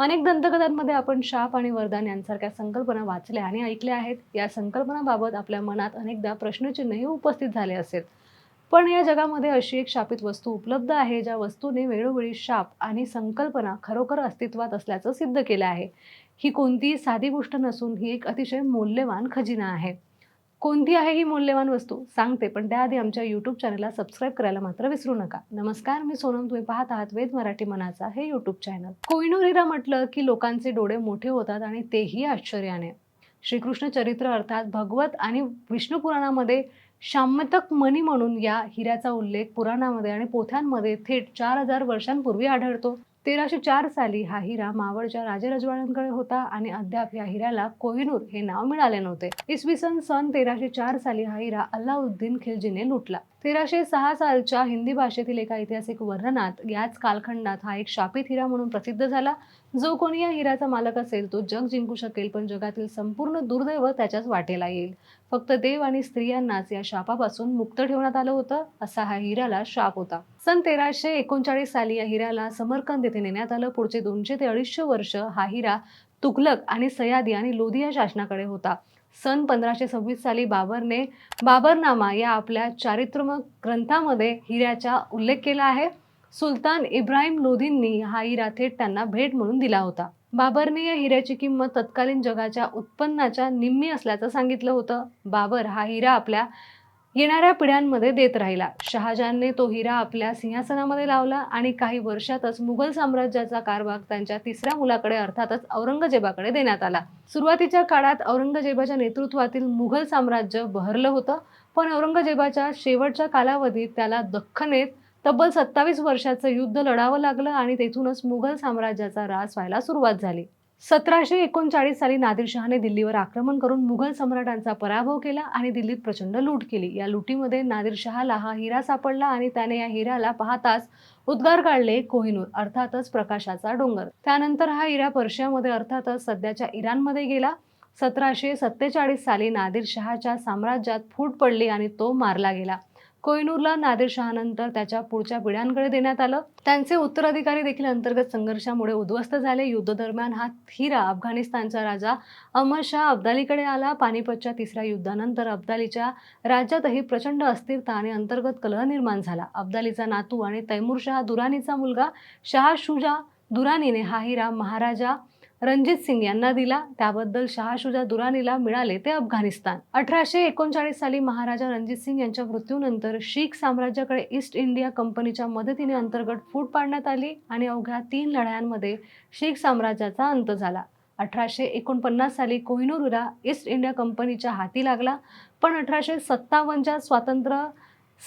अनेक दंतकथांमध्ये आपण शाप आणि वरदान यांसारख्या संकल्पना वाचल्या आणि ऐकल्या आहेत. या संकल्पनाबाबत आपल्या मनात अनेकदा प्रश्नचिन्हही उपस्थित झाले असेल. पण या जगामध्ये अशी एक शापित वस्तू उपलब्ध आहे ज्या वस्तूने वेळोवेळी शाप आणि संकल्पना खरोखर अस्तित्वात असल्याचं सिद्ध केलं आहे. ही कोणतीही साधी गोष्ट नसून ही एक अतिशय मौल्यवान खजिना आहे. कोणती आहे ही मौल्यवान वस्तू? सांगते पण त्याआधी आमच्या यूट्यूब चॅनलला सबस्क्राईब करायला मात्र विसरू नका. नमस्कार मी सोनम. तुम्ही पाहत आहात वेद मराठी मनाचा हे यूट्यूब चॅनल कोहिनूर हिरा म्हटलं की लोकांचे डोळे मोठे होतात आणि तेही आश्चर्याने. श्रीकृष्ण चरित्र अर्थात भगवत आणि विष्णू पुराणामध्ये शामतक मणी म्हणून या हिऱ्याचा उल्लेख पुराणामध्ये आणि पोथ्यांमध्ये थेट चार हजार वर्षांपूर्वी आढळतो. तेराशे चार साली हा हिरा मावळच्या राजरजवाड्यांकडे होता आणि अद्याप या हिऱ्याला कोहिनूर हे नाव मिळाले नव्हते. इसवी सन सन तेराशे चार साली हा हिरा अल्लाउद्दीन खिलजीने लुटला. तेराशे सहा सालच्या हिंदी भाषेतील एका ऐतिहासिक वर्णनात याच कालखंडात हा एक शापित हिरा म्हणून प्रसिद्ध झाला. जो कोणी या हिराचा मालक असेल तो जग जिंकू शकेल पण जगातील संपूर्ण दुर्दैव त्याच्याच वाटेला येईल. फक्त देव आणि स्त्रियांनाच या शापापासून मुक्त ठेवण्यात आलं होतं असा हा हिराला शाप होता. सन तेराशे एकोणचाळीस साली या हिऱ्याला समरकंद येथे नेण्यात आलं. पुढचे दोनशे ते अडीचशे वर्ष हा हिरा तुगलक आणि सयादी आणि लोधिया शासनाकडे होता. सन पंधराशे सव्वीस साली बाबरने बाबरनामा या आपल्या चारित्र्यमक ग्रंथामध्ये हिऱ्याचा उल्लेख केला आहे. सुलतान इब्राहिम लोधींनी हा हिरा थेट त्यांना भेट म्हणून दिला होता. बाबरने या हिऱ्याची किंमत तत्कालीन जगाच्या उत्पन्नाच्या निम्मी असल्याचं सांगितलं होतं. बाबर हा हिरा आपल्या येणाऱ्या पिढ्यांमध्ये देत राहिला. शहाजहानने तो हिरा आपल्या सिंहासनामध्ये लावला आणि काही वर्षातच मुघल साम्राज्याचा कारभार त्यांच्या तिसऱ्या मुलाकडे अर्थातच औरंगजेबाकडे देण्यात आला. सुरुवातीच्या काळात औरंगजेबाच्या नेतृत्वातील मुघल साम्राज्य बहरलं होतं. पण औरंगजेबाच्या शेवटच्या कालावधीत त्याला दख्खनेत तब्बल सत्तावीस वर्षाचं युद्ध लढावं लागलं आणि तेथूनच मुघल साम्राज्याचा रास व्हायला सुरुवात झाली. सतराशे एकोणचाळीस साली नादिरशहाने दिल्लीवर आक्रमण करून मुघल सम्राटांचा पराभव केला आणि दिल्लीत प्रचंड लूट केली. या लुटीमध्ये नादिरशहाला हा हिरा सापडला आणि त्याने या हिऱ्याला पाहताच उद्गार काढले कोहिनूर अर्थातच प्रकाशाचा डोंगर. त्यानंतर हा हिरा पर्शियामध्ये अर्थातच सध्याच्या इराणमध्ये गेला. सतराशे सत्तेचाळीस साली नादिरशहाच्या साम्राज्यात फूट पडली आणि तो मारला गेला. कोहिनूरला नादिरशहानंतर त्याच्या पुढच्या पिढ्यांकडे देण्यात आलं. त्यांचे उत्तराधिकारी देखील अंतर्गत संघर्षामुळे उद्ध्वस्त झाले. युद्ध दरम्यान हा हिरा अफगाणिस्तानचा राजा. अहमद शाह अब्दालीकडे आला. पानिपतच्या तिसऱ्या युद्धानंतर अब्दालीच्या राज्यातही प्रचंड अस्थिरता आणि अंतर्गत कलह निर्माण झाला. अब्दालीचा नातू आणि तैमूरशाह दुरानीचा मुलगा. शाह शुजा दुरानीने हा हिरा महाराजा रणजित सिंग यांना दिला. त्याबद्दल शहाशुजा दुरानीला मिळाले ते अफगाणिस्तान. अठराशे एकोणचाळीस साली महाराजा रणजित सिंग यांच्या मृत्यूनंतर शीख साम्राज्याकडे ईस्ट इंडिया कंपनीच्या मदतीने अंतर्गत फूट पाडण्यात आली आणि अवघ्या तीन लढायांमध्ये शीख साम्राज्याचा अंत झाला. अठराशे एकोणपन्नास साली कोहिनूरला ईस्ट इंडिया कंपनीच्या हाती लागला पण अठराशे सत्तावन्नच्या स्वातंत्र्य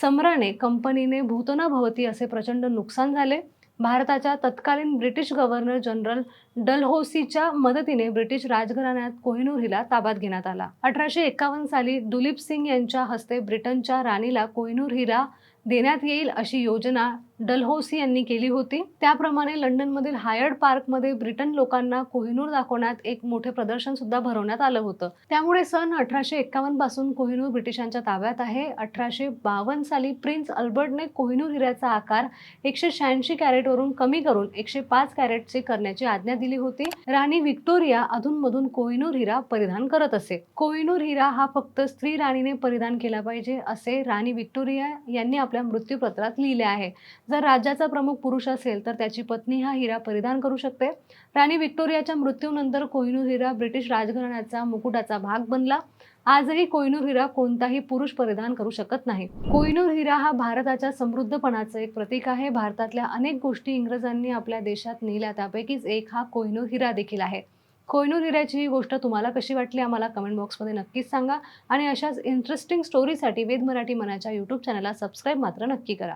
सम्राने कंपनीने भूतना भवती असे प्रचंड नुकसान झाले. भारताच्या तत्कालीन ब्रिटिश गव्हर्नर जनरल डलहौसीच्या मदतीने ब्रिटिश राजघराण्यात कोहिनूर हिला ताब्यात घेण्यात आला. अठराशे एकावन्न साली दुलीप सिंग यांच्या हस्ते ब्रिटनच्या राणीला कोहिनूर हिरा देण्यात येईल अशी योजना डलहौसी यांनी केली होती. त्याप्रमाणे लंडनमधील हायर्ड पार्कमध्ये ब्रिटन लोकांना कोहिनूर दाखवण्यात एक मोठे प्रदर्शन सुद्धा भरवण्यात आलं होतं. त्यामुळे सन अठराशे एक्कावन्नपासून कोहिनूर ब्रिटिशांच्या ताब्यात आहे. अठराशे बावन्न साली प्रिन्स अल्बर्टने कोहिनूर हिऱ्याचा आकार एकशे शहाऐंशी कॅरेटवरून कमी करून एकशे पाच कॅरेटचे करण्याची आज्ञा दिली होती. राणी व्हिक्टोरिया अधूनमधून कोहिनूर हिरा परिधान करत असे. कोहिनूर हिरा हा फक्त स्त्री राणीने परिधान केला पाहिजे असे राणी व्हिक्टोरिया यांनी आपल्या मृत्यूपत्रात लिहिले आहे. जर राज्याचा प्रमुख पुरुष असेल तर त्याची पत्नी हा हिरा परिधान करू शकते. राणी व्हिक्टोरियाच्या मृत्यूनंतर कोहिनूर हिरा ब्रिटिश राजघराण्याचा मुकुटाचा भाग बनला. आजही कोहिनूर हिरा कोणताही पुरुष परिधान करू शकत नाही. कोहिनूर हिरा हा भारताच्या समृद्धपणाचं एक प्रतीक आहे. भारतातल्या अनेक गोष्टी इंग्रजांनी आपल्या देशात नेल्या. त्यापैकीच एक हा कोहिनूर हिरा देखील आहे. कोहिनूर हिऱ्याची ही गोष्ट तुम्हाला कशी वाटली आम्हाला कमेंट बॉक्समध्ये नक्कीच सांगा. आणि अशाच इंटरेस्टिंग स्टोरीसाठी वेद मराठी मनाच्या यूट्यूब चॅनलला सबस्क्राईब मात्र नक्की करा.